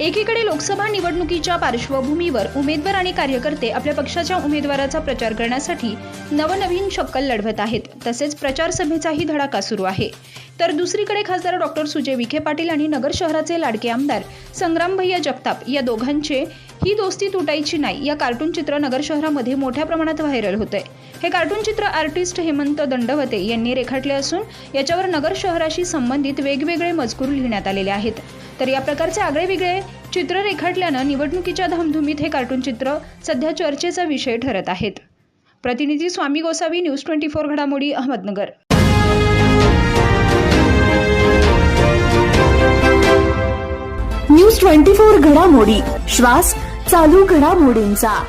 एकीकडे लोकसभा निवडणुकीच्या पार्श्वभूमीवर उमेदवार आणि कार्यकर्ते आपल्या पक्षाच्या उमेदवाराचा प्रचार करण्यासाठी नवनवीन शक्कल लढवत आहेत. तसेच प्रचार सभेचाही धडाका सुरू आहे. तर दुसरीकडे खासदार डॉक्टर सुजय विखे पाटील आणि नगर शहराचे लाडके आमदार संग्राम भैया जगताप या दोघांचे ही दोस्ती तुटायची नाही. या कार्टून चित्र नगर शहरामध्ये मोठ्या प्रमाणात व्हायरल होते हे कार्टून चित्र आर्टिस्ट हेमंत दंडवते यांनी रेखाटले असून याच्यावर नगर शहराशी संबंधित वेगवेगळे मजकूर लिहिण्यात आलेले आहेत. तर या प्रकारचे आगळेवेगळे चित्र रेखाटल्यानं निवडणुकीच्या धामधुमीत हे कार्टून चित्र सध्या चर्चेचा विषय ठरत आहेत. प्रतिनिधी Swami Gosavi news twenty four घडामोडी अहमदनगर. न्यूज ट्वेंटी फोर घडामोडी श्वास चालू घडामोडींचा.